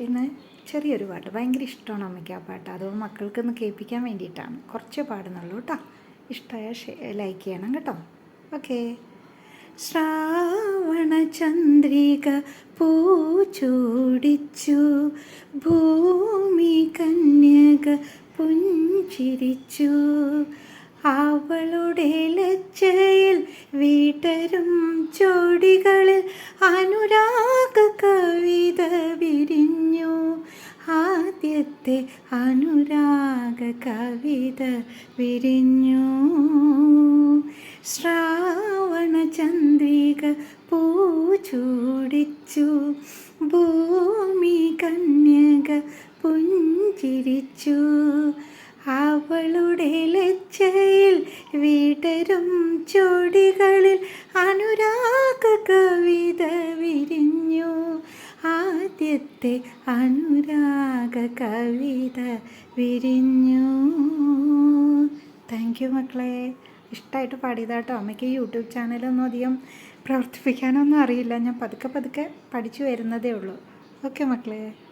ഇന്ന് ചെറിയൊരു പാട്ട്. ഭയങ്കര ഇഷ്ടമാണ് അമ്മയ്ക്ക് ആ പാട്ട്. അത് മക്കൾക്കൊന്ന് കേൾപ്പിക്കാൻ വേണ്ടിയിട്ടാണ്. കുറച്ച് പാടുന്നുള്ളൂ കേട്ടോ. ഇഷ്ടമായ ലൈക്ക് ചെയ്യണം കേട്ടോ. ഓക്കേ ചന്ദ്രിക പൂച്ചൂടിച്ചു ഭൂമി കന്യക പുഞ്ചിരിച്ചു. അവളുടെ ലജ്ജയിൽ വീട്ടരും ചോടികളിൽ അനുരാഗ ആദ്യത്തെ അനുരാഗ കവിത വിരിഞ്ഞു. ശ്രാവണ ചന്ദ്രിക പൂച്ചൂടിച്ചു ഭൂമി കന്യക പുഞ്ചിരിച്ചു. അവളുടെ ലജ്ജയിൽ വീടരും ചൊടികളിൽ അനുരാഗ കവിത വിരിഞ്ഞു. ആദ്യത്തെ അനുരാഗ കവിത വിരിഞ്ഞു. താങ്ക് യു മക്കളെ. ഇഷ്ടമായിട്ട് പാടിയതാട്ടോ. അമ്മയ്ക്ക് യൂട്യൂബ് ചാനലൊന്നും അധികം പ്രവർത്തിപ്പിക്കാനൊന്നും അറിയില്ല. ഞാൻ പതുക്കെ പതുക്കെ പഠിച്ചു വരുന്നതേ ഉള്ളൂ. ഓക്കെ മക്കളെ.